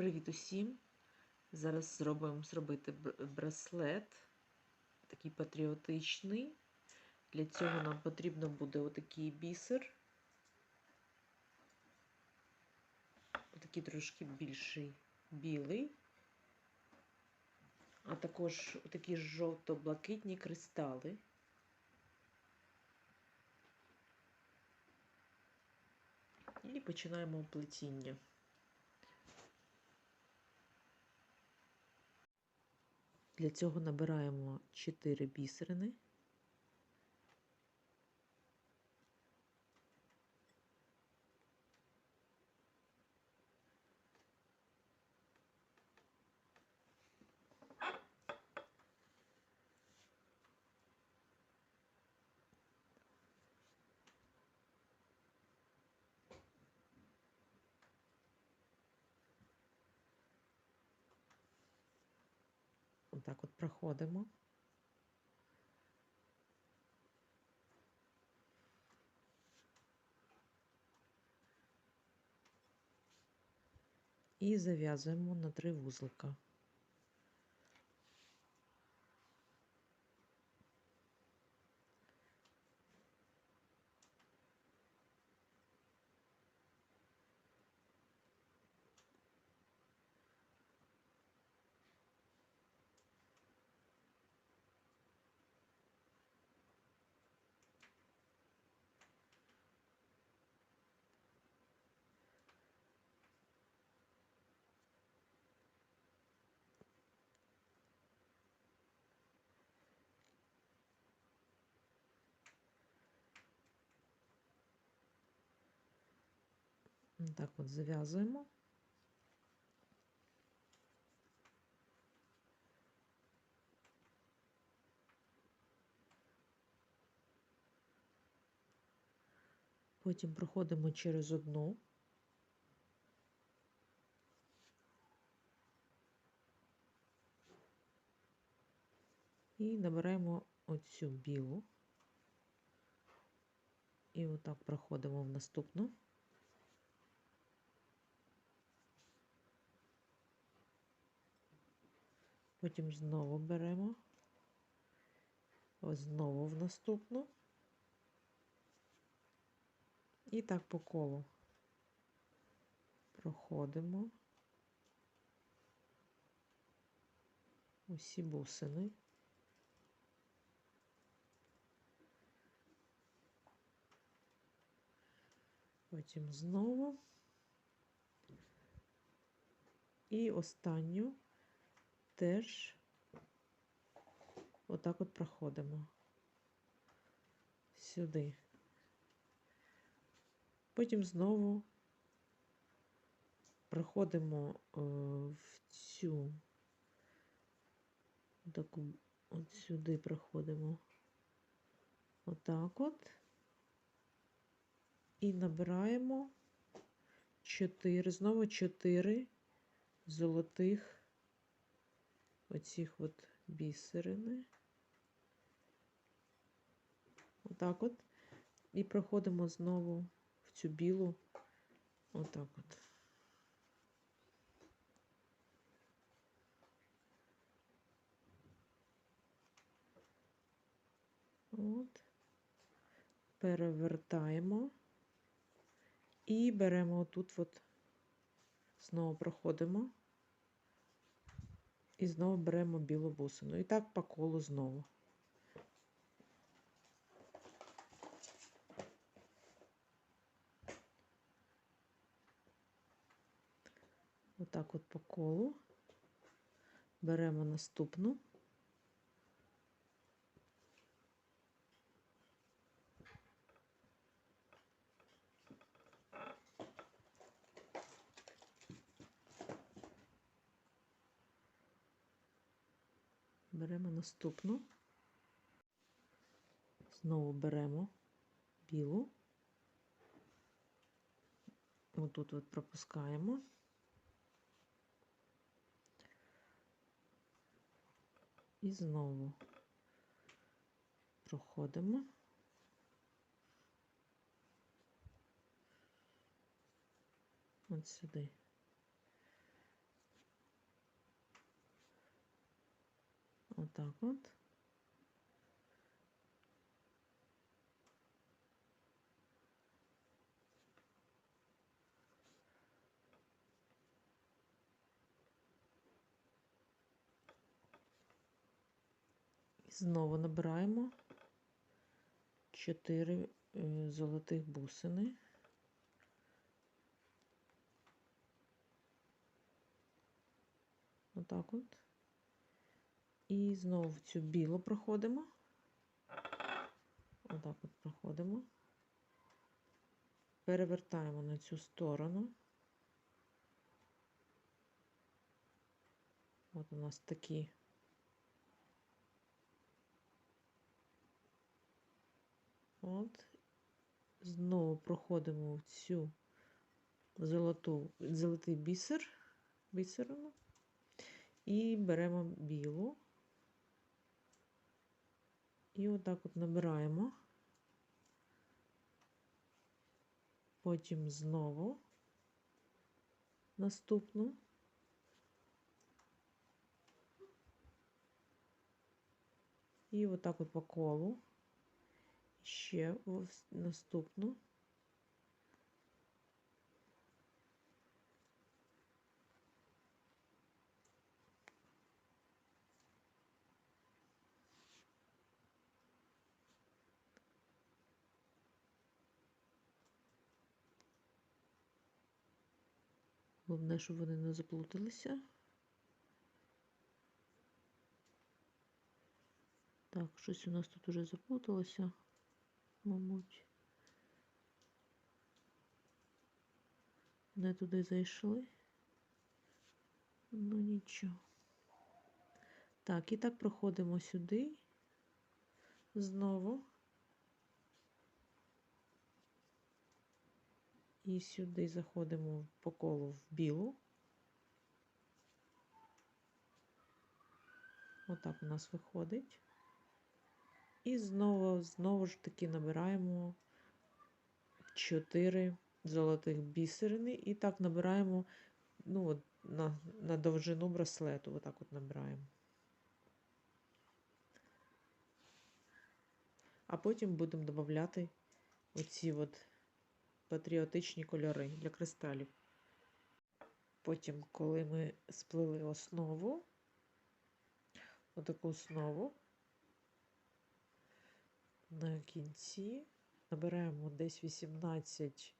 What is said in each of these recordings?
Привіт усім! Зараз зробимо зробити браслет, такий патріотичний. Для цього нам потрібно буде отакий бісер. Отакий трошки більший білий, а також такі жовто-блакитні кристали. І починаємо плетіння. Для цього набираємо 4 бісерини. Отак от проходимо. І зав'язуємо на три вузлика. Так от зав'язуємо. Потім проходимо через одну. І набираємо оцю білу. І отак проходимо в наступну. Потім знову беремо, знову в наступну. І так по колу проходимо усі бусини. Потім знову. І останню теж отак от проходимо сюди. Потім знову проходимо е, в цю, таку, от сюди проходимо отак от. І набираємо 4, знову 4 золотих оцих от бісерини. Отак от. І проходимо знову в цю білу. Отак от. От. Перевертаємо. І беремо отут от, знову проходимо. І знову беремо білу бусину. І так по колу знову. Отак от по колу. Беремо наступну. Беремо наступну. Знову беремо білу. Отут от пропускаємо. І знову проходимо. От сюди. Отак от. І знову набираємо 4 золотих бусини. Отак от. І знову в цю білу проходимо. Отак от проходимо. Перевертаємо на цю сторону. От у нас такі От. Знову проходимо в цю золоту, золотий бісер, бісерину і беремо білу. І отак от набираємо. Потім знову наступну. І отак от по колу. Ще наступну. Головне, щоб вони не заплуталися. Так, щось у нас тут уже заплуталося, мабуть. Не туди зайшли. Ну нічого. Так, і так проходимо сюди. Знову. І сюди заходимо по колу в білу. Отак у нас виходить. І знову, знову ж таки набираємо 4 золотих бісерини. І так набираємо ну, от, на, на довжину браслету. Отак от набираємо. А потім будемо додати оці от патріотичні кольори для кристалів. Потім, коли ми сплили основу, отаку основу, на кінці набираємо десь 18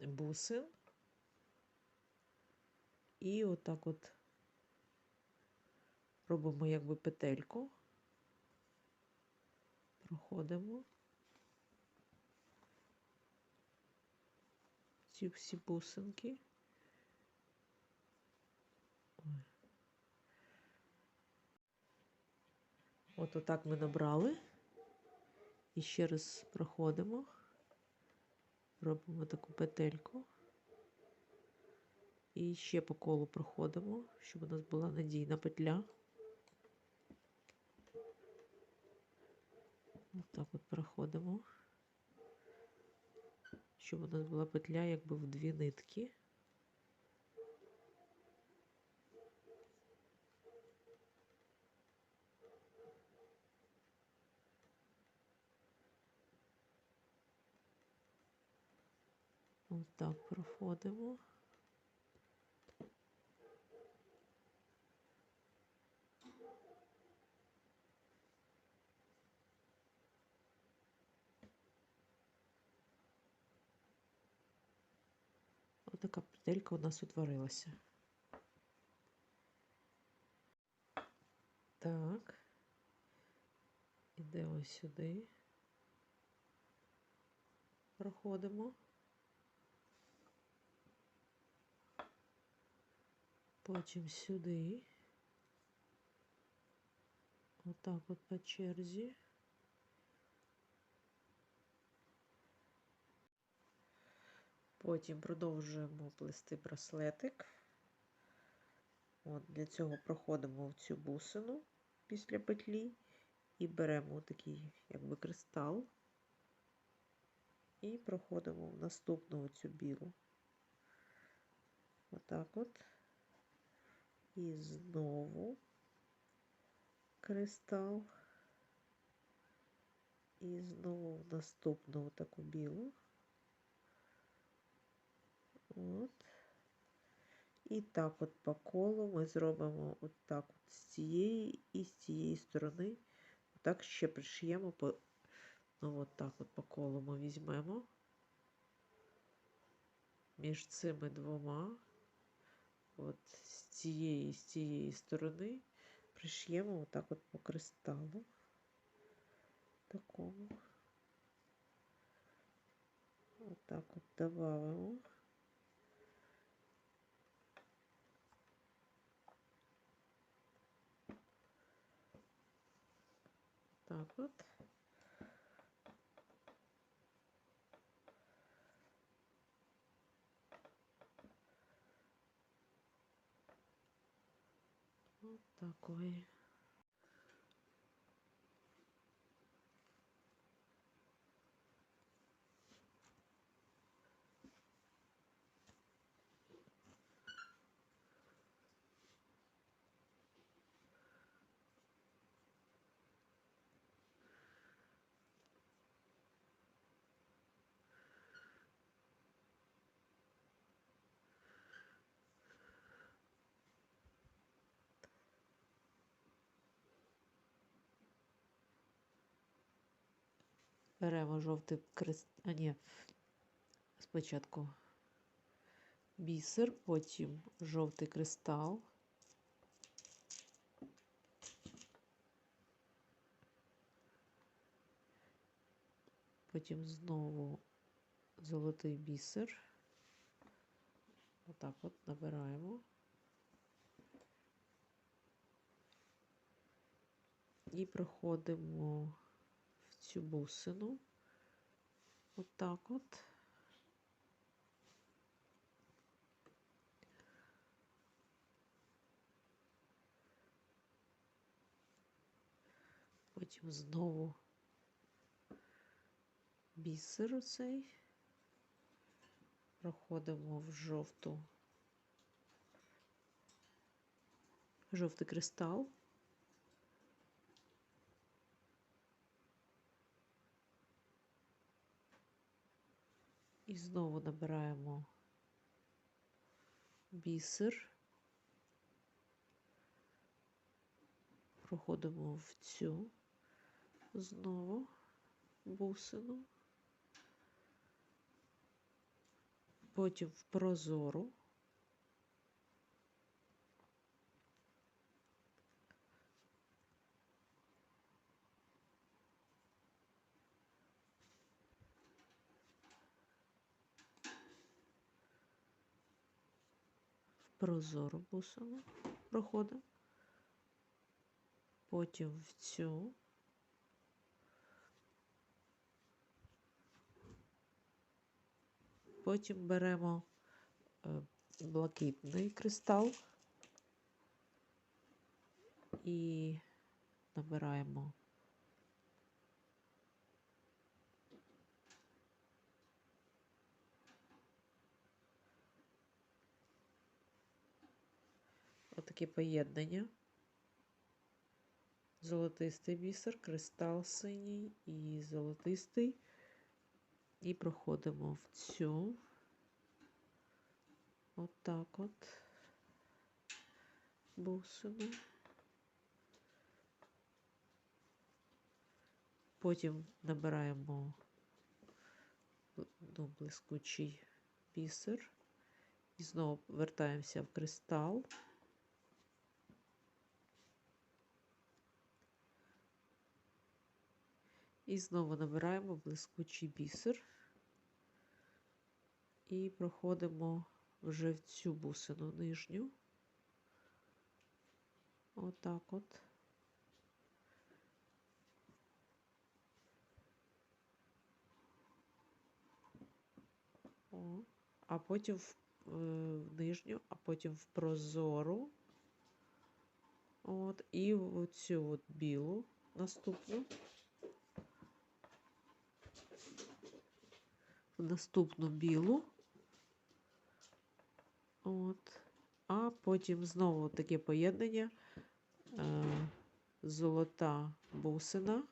бусин і отак от робимо якби петельку, проходимо. Ці всі бусинки. От отак ми набрали. І ще раз проходимо, робимо таку петельку. І ще по колу проходимо, щоб у нас була надійна петля. Отак от проходимо щоб у нас була петля якби в дві нитки. Ось так проходимо. Така петелька у нас утворилася. Так, ідемо сюди, проходимо. Потім сюди, отак от по черзі. Потім продовжуємо плести браслетик. От, Для цього проходимо в цю бусину після петлі і беремо такий якби кристал і проходимо в наступну цю білу. Отак от. І знову кристал. І знову в наступну таку білу. От. І так от по колу ми зробимо от так от з цієї і з цієї сторони. Так ще пришиємо по, ну от так от по колу ми візьмемо між цими двома, от з цієї і з цієї сторони, пришиємо отак от по кристалу. Такому. Отак от добавимо. Так от. Вот такой. Беремо жовтий крест. А ні, спочатку бісер, потім жовтий кристал. Потім знову золотий бісер. Отак от набираємо. І проходимо цю бусину. Отак от. Потім знову бісер оцей. Проходимо в жовту, жовтий кристал. І знову набираємо бісер, проходимо в цю знову бусину, потім в прозору. Прозору бусину проходимо, потім в цю, потім беремо е, блакитний кристал і набираємо Отаке поєднання. Золотистий бісер, кристал синій і золотистий. І проходимо в цю. Отак от, от бусину. Потім набираємо ну, блискучий бісер. І знову вертаємося в кристал. І знову набираємо блискучий бісер і проходимо вже в цю бусину нижню. Отак от. О, а потім в, е, в нижню, а потім в прозору. От, і в цю от білу наступну. Наступну білу. От. А потім знову таке поєднання е, золота бусина,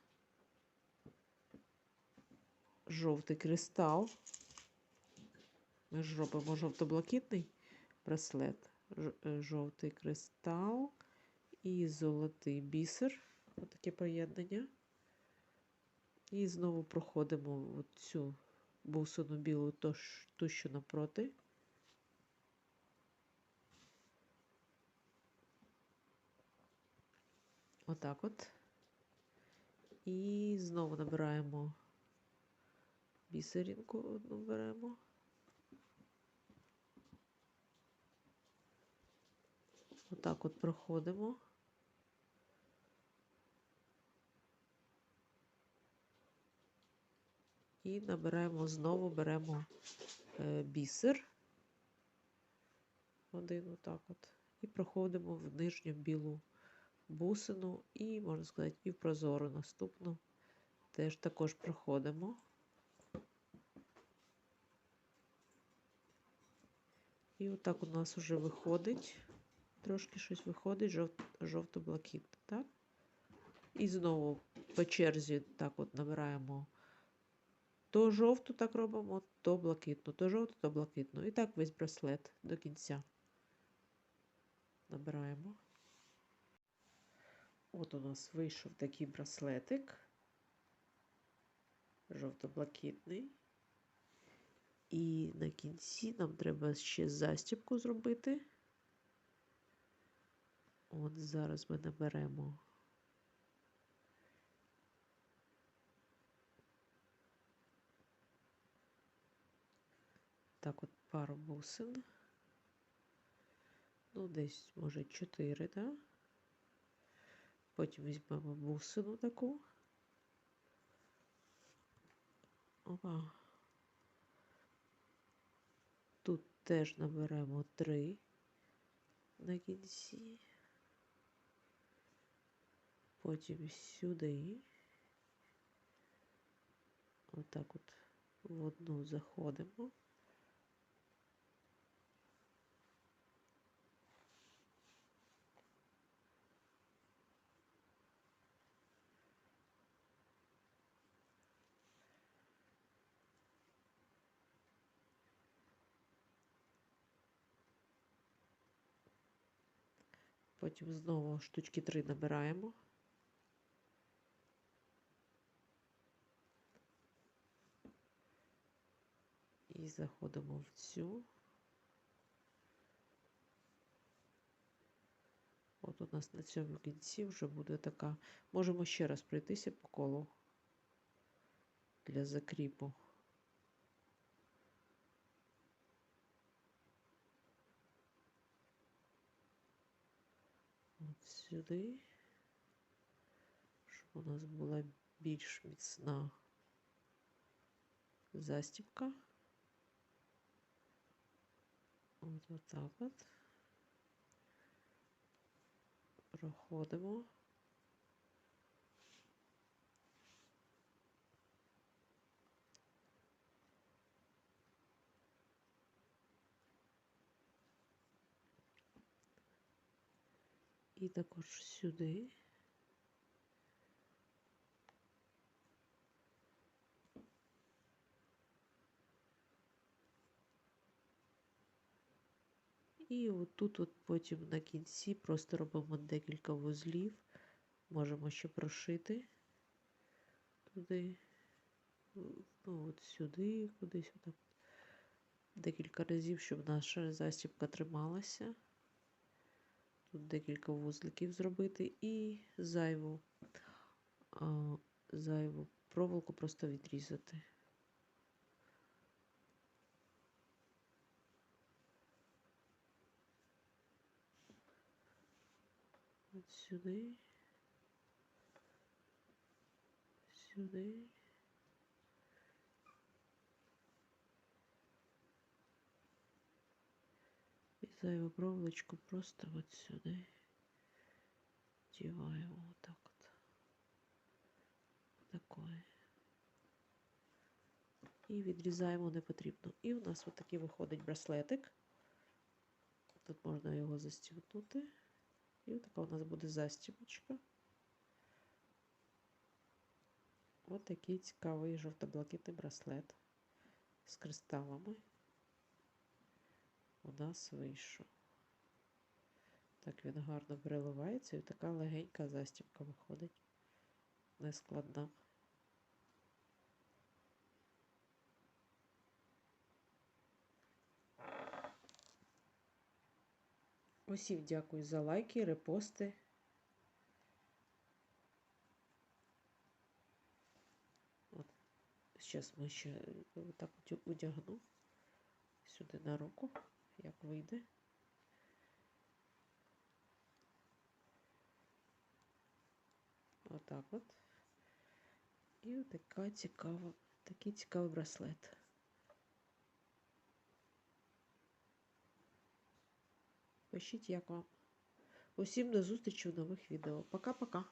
жовтий кристал. Ми ж робимо жовто-блакитний браслет, е, жовтий кристал і золотий бісер. Отаке поєднання. І знову проходимо цю бусину білу, ту, що напроти. Отак от. І знову набираємо бісеринку одну беремо. Отак от проходимо. І набираємо знову беремо е, бісер. Один отак от. І проходимо в нижню білу бусину і, можна сказати, і в прозору наступну теж також проходимо. І отак у нас вже виходить, трошки щось виходить, жовт, жовто-блакитне, так? І знову по черзі так от набираємо то жовту так робимо, то блакитну, то жовту, то блакитну. І так весь браслет до кінця набираємо. От у нас вийшов такий браслетик. Жовто-блакитний. І на кінці нам треба ще застібку зробити. От зараз ми наберемо. Так от пару бусин. Ну, десь, може, 4, так? Да? Потім візьмемо бусину таку. Опа. Тут теж наберемо 3 на кінці. Потім сюди. Отак от в одну заходимо. Потім знову штучки 3 набираємо. І заходимо в цю. От у нас на цьому кінці вже буде така. Можемо ще раз пройтися по колу для закріпу. Сюди, щоб у нас була більш міцна застібка. От отак от. Проходимо. І також сюди. І отут от потім на кінці просто робимо декілька вузлів. Можемо ще прошити туди, ну от сюди, кудись отак. Декілька разів, щоб наша застібка трималася. Тут декілька вузликів зробити і зайву, а, зайву проволоку просто відрізати. От сюди, сюди. І зайву проволочку просто от сюди вдіваємо отак от. Такое. І відрізаємо не потрібно. І у нас от такий виходить браслетик. Тут можна його застібнути. І така у нас буде застібочка. Ось такий цікавий жовто-блакитний браслет з кристалами у нас вийшов. Так він гарно переливається і така легенька застібка виходить. Нескладна. Усім дякую за лайки, репости. Зараз ми ще е, так одягну сюди на руку, як вийде. Отак от. І така цікава, такий цікавий браслет. Пишіть, як вам. Усім до зустрічі в нових відео. Пока-пока.